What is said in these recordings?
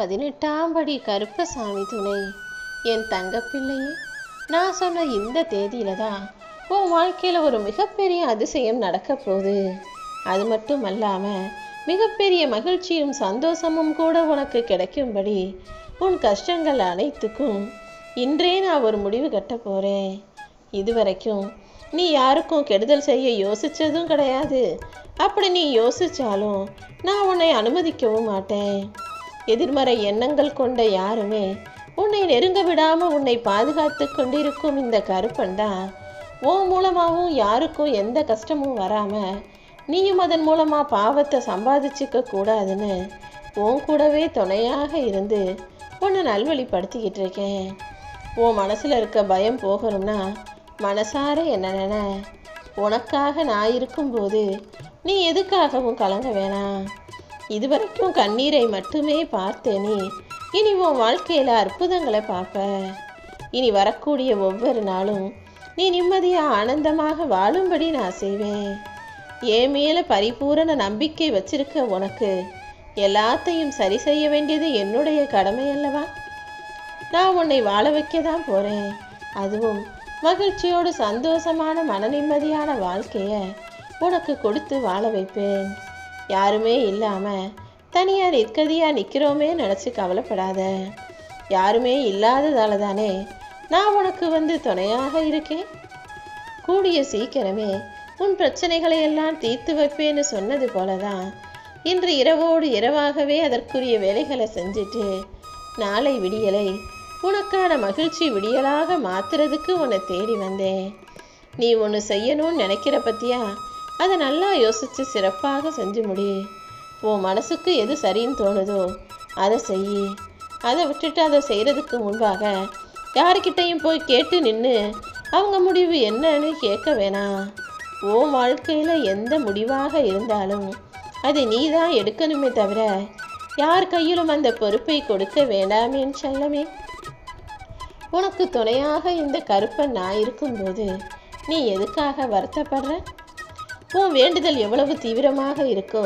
பதினெட்டாம் படி கருப்பசாமி துணை. என் தங்கப்பிள்ளையே நான் சொன்ன இந்த தேதியில தான் உன் வாழ்க்கையில் ஒரு மிகப்பெரிய அதிசயம் நடக்க போகுது. அது மட்டும் அல்லாமல் மிகப்பெரிய மகிழ்ச்சியும் சந்தோஷமும் கூட உனக்கு கிடைக்கும்படி உன் கஷ்டங்கள் அனைத்துக்கும் இன்றே நான் ஒரு முடிவு கட்ட போகிறேன் இதுவரைக்கும் நீ யாருக்கும் கெடுதல் செய்ய யோசித்ததும் கிடையாது. அப்படி நீ யோசித்தாலும் நான் உன்னை அனுமதிக்கவும் மாட்டேன். எதிர்மறை எண்ணங்கள் கொண்ட யாருமே உன்னை நெருங்க விடாமல் உன்னை பாதுகாத்து கொண்டிருக்கும் இந்த கருப்பண்டா உன் மூலமாகவும் யாருக்கும் எந்த கஷ்டமும் வராமல் நீயும் அதன் மூலமாக பாவத்தை சம்பாதிச்சுக்க கூடாதுன்னு உன் கூடவே துணையாக இருந்து உன்னை நல்வழிப்படுத்திக்கிட்டு இருக்கேன். உன் மனசில் இருக்க பயம் போகணும்னா மனசார என்ன நின? உனக்காக நான் இருக்கும்போது நீ எதுக்காகவும் கலங்க வேணாம். இதுவரைக்கும் கண்ணீரை மட்டுமே பார்த்தேனே. இனி உன் வாழ்க்கையில் அற்புதங்களை பார்ப்ப. இனி வரக்கூடிய ஒவ்வொரு நாளும் நீ நிம்மதியாக ஆனந்தமாக வாழும்படி நான் செய்வேன். என் மேல பரிபூரண நம்பிக்கை வச்சிருக்க உனக்கு எல்லாத்தையும் சரி செய்ய வேண்டியது என்னுடைய கடமை அல்லவா? நான் உன்னை வாழ வைக்க தான் போறேன். அதுவும் மகிழ்ச்சியோடு சந்தோஷமான மன நிம்மதியான வாழ்க்கையை உனக்கு கொடுத்து வாழ வைப்பேன். யாருமே இல்லாமல் தனியார் நிற்கதியா நிற்கிறோமே நினச்சி கவலைப்படாத. யாருமே இல்லாததால தானே நான் உனக்கு வந்து துணையாக இருக்கேன்? கூடிய சீக்கிரமே உன் பிரச்சனைகளை எல்லாம் தீர்த்து வைப்பேன்னு சொன்னது போல தான் இன்று இரவோடு இரவாகவே அதற்குரிய வேலைகளை செஞ்சுட்டு நாளை விடியலை உனக்கான மகிழ்ச்சி விடியலாக மாத்துறதுக்கு உன்னை தேடி வந்தேன். நீ ஒன்று செய்யணும்னு நினைக்கிற பத்தியா? அதை நல்லா யோசித்து சிறப்பாக செஞ்சு முடி. உன் மனசுக்கு எது சரின்னு தோணுதோ அதை செய் அதை விட்டுட்டு அதை செய்கிறதுக்கு முன்பாக யாருக்கிட்டையும் போய் கேட்டு நின்று அவங்க முடிவு என்னன்னு கேட்க வேணாம். உன் வாழ்க்கையில் எந்த முடிவாக இருந்தாலும் அதை நீ தான் எடுக்கணுமே தவிர யார் கையிலும் அந்த பொறுப்பை கொடுக்க வேண்டாமேன்னு சொல்லவே உனக்கு துணையாக இந்த கருப்பன் நான் இருக்கும்போது நீ எதுக்காக வருத்தப்படுற? உன் வேண்டுதல் எவ்வளவு தீவிரமாக இருக்கோ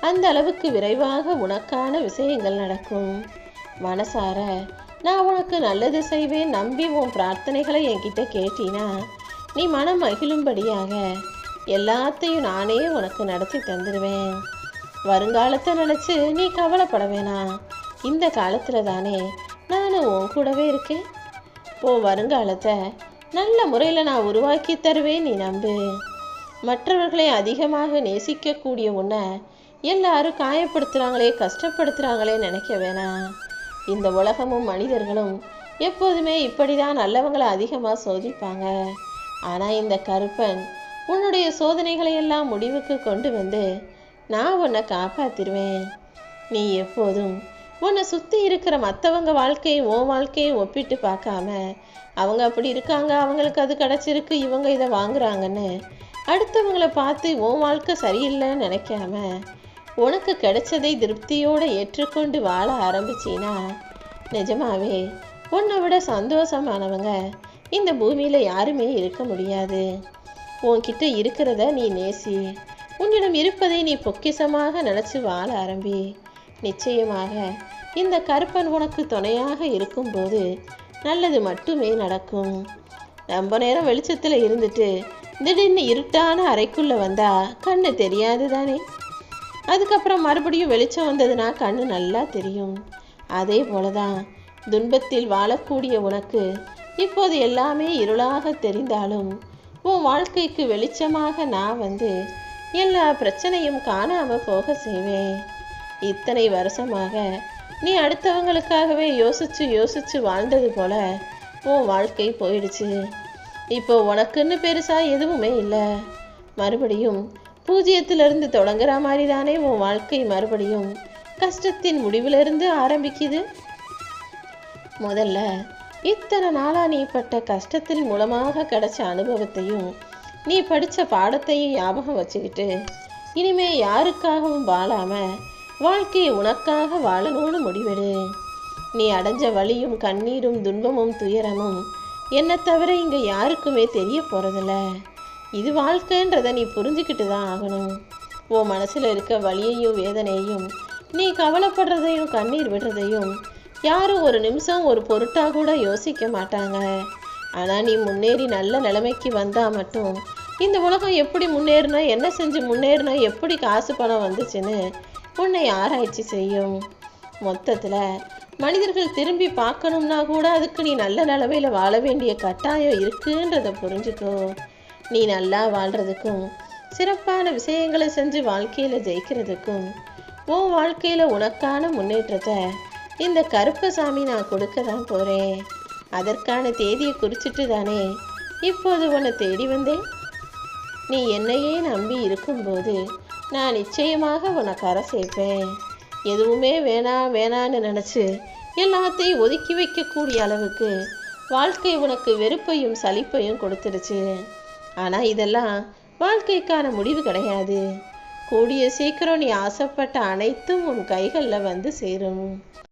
அந்த அளவுக்கு விரைவாக உனக்கான விஷயங்கள் நடக்கும். மனசார நான் உனக்கு நல்லது செய்வேன் நம்பி உன் பிரார்த்தனைகளை என்கிட்ட கேட்டினா நீ மனம் மகிழும்படியாக எல்லாத்தையும் நானே உனக்கு நடத்தி தந்துடுவேன் வருங்காலத்தை நினச்சி நீ கவலைப்பட வேணாம் இந்த காலத்தில் தானே நான் உன் கூடவே இருக்கேன். போ வருங்காலத்தை நல்ல முறையில் நான் உருவாக்கி தருவேன் நீ நம்பு. மற்றவர்களை அதிகமாக நேசிக்கக்கூடிய உன்னை எல்லாரும் காயப்படுத்துகிறாங்களே கஷ்டப்படுத்துகிறாங்களே நினைக்க வேணாம். இந்த உலகமும் மனிதர்களும் எப்போதுமே இப்படி தான் நல்லவங்களை அதிகமாக சோதிப்பாங்க. ஆனால் இந்த கருப்பன் உன்னுடைய சோதனைகளை எல்லாம் முடிவுக்கு கொண்டு வந்து நான் உன்னை காப்பாத்திருவேன். நீ எப்போதும் உன்னை சுற்றி இருக்கிற மற்றவங்க வாழ்க்கையும் உன் வாழ்க்கையும் ஒப்பிட்டு பார்க்காம அவங்க அப்படி இருக்காங்க அவங்களுக்கு அது கிடச்சிருக்கு இவங்க இதை வாங்குறாங்கன்னு அடுத்தவங்கள பார்த்து உன் வாழ்க்கை சரியில்லைன்னு நினைக்காம உனக்கு கிடைச்சதை திருப்தியோடு ஏற்றுக்கொண்டு வாழ ஆரம்பிச்சின்னா நிஜமாவே உன்னை விட சந்தோஷமானவங்க இந்த பூமியில் யாருமே இருக்க முடியாது. உன்கிட்ட இருக்கிறத நீ நேசி. உன்னிடம் இருப்பதை நீ பொக்கிஷமாக நினச்சி வாழ ஆரம்பி. நிச்சயமாக இந்த கருப்பன் உனக்கு துணையாக இருக்கும்போது நல்லது மட்டுமே நடக்கும். ரொம்ப நேரம் வெளிச்சத்தில் இருந்துட்டு திடீர்னு இருட்டான அறைக்குள்ளே வந்தா கண்ணு தெரியாது தானே அதுக்கப்புறம் மறுபடியும் வெளிச்சம் வந்ததுன்னா கண்ணு நல்லா தெரியும். அதே போல தான் துன்பத்தில் வாழக்கூடிய உனக்கு இப்போது எல்லாமே இருளாக தெரிந்தாலும் உன் வாழ்க்கைக்கு வெளிச்சமாக நான் வந்து எல்லா பிரச்சனையும் காணாமல் போக செய்வேன். இத்தனை வருஷமாக நீ அடுத்தவங்களுக்காகவே யோசிச்சு யோசிச்சு வாழ்ந்தது போல உன் வாழ்க்கை போயிடுச்சு. இப்போ உனக்குன்னு பெருசாக எதுவுமே இல்லை. மறுபடியும் பூஜ்ஜியத்திலிருந்து தொடங்குற மாதிரி தானே உன் வாழ்க்கை மறுபடியும் கஷ்டத்தின் முடிவிலிருந்து ஆரம்பிக்குது? முதல்ல இத்தனை நாளாக நீ பட்ட கஷ்டத்தின் மூலமாக கிடைச்ச அனுபவத்தையும் நீ படித்த பாடத்தையும் ஞாபகம் வச்சுக்கிட்டு இனிமே யாருக்காகவும் வாழாம வாழ்க்கையை உனக்காக வாழணும்னு முடிவெடு. நீ அடைஞ்ச வலியும் கண்ணீரும் துன்பமும் துயரமும் என்னை தவிர இங்கே யாருக்குமே தெரிய போகிறதில்ல இது வாழ்க்கைன்றதை நீ புரிஞ்சுக்கிட்டு தான் ஆகணும். உன் மனசில் இருக்க வலியையும் வேதனையும் நீ கவலைப்படுறதையும் கண்ணீர் விடுறதையும் யாரும் ஒரு நிமிஷம் ஒரு பொருட்டாக கூட யோசிக்க மாட்டாங்க. ஆனால் நீ முன்னேறி நல்ல நிலைமைக்கு வந்தால் மட்டும் இந்த உலகம் எப்படி முன்னேறினா என்ன செஞ்சு முன்னேறினா எப்படி காசு பணம் வந்துச்சுன்னு உன்னை ஆராய்ச்சி செய்யும். மொத்தத்தில் மனிதர்கள் திரும்பி பார்க்கணும்னா கூட அதுக்கு நீ நல்ல நிலமையில வாழ வேண்டிய கட்டாயம் இருக்குன்றத புரிஞ்சுக்கோ. நீ நல்லா வாழ்றதுக்கும் சிறப்பான விஷயங்களை செஞ்சு வாழ்க்கையில ஜெயிக்கிறதுக்கும் உன் வாழ்க்கையில உனக்கான முன்னேற்றத்தை இந்த கருப்பசாமி நான் கொடுக்க தான் போறேன். அதற்கான தேதியை குறிச்சிட்டு தானே இப்போது உன்னை தேடி வந்தேன். நீ என்னையே நம்பி இருக்கும்போது நான் நிச்சயமாக உன்னை கரை சேர்ப்பேன். எதுவுமே வேணாம் வேணான்னு நினச்சி எல்லாத்தையும் ஒதுக்கி வைக்கக்கூடிய அளவுக்கு வாழ்க்கை உனக்கு வெறுப்பையும் சலிப்பையும் கொடுத்துருச்சு. ஆனால் இதெல்லாம் வாழ்க்கைக்கான முடிவு கிடையாது. கூடிய சீக்கிரம் நீ ஆசைப்பட்ட அனைத்தும் உன் கைகளில் வந்து சேரும்.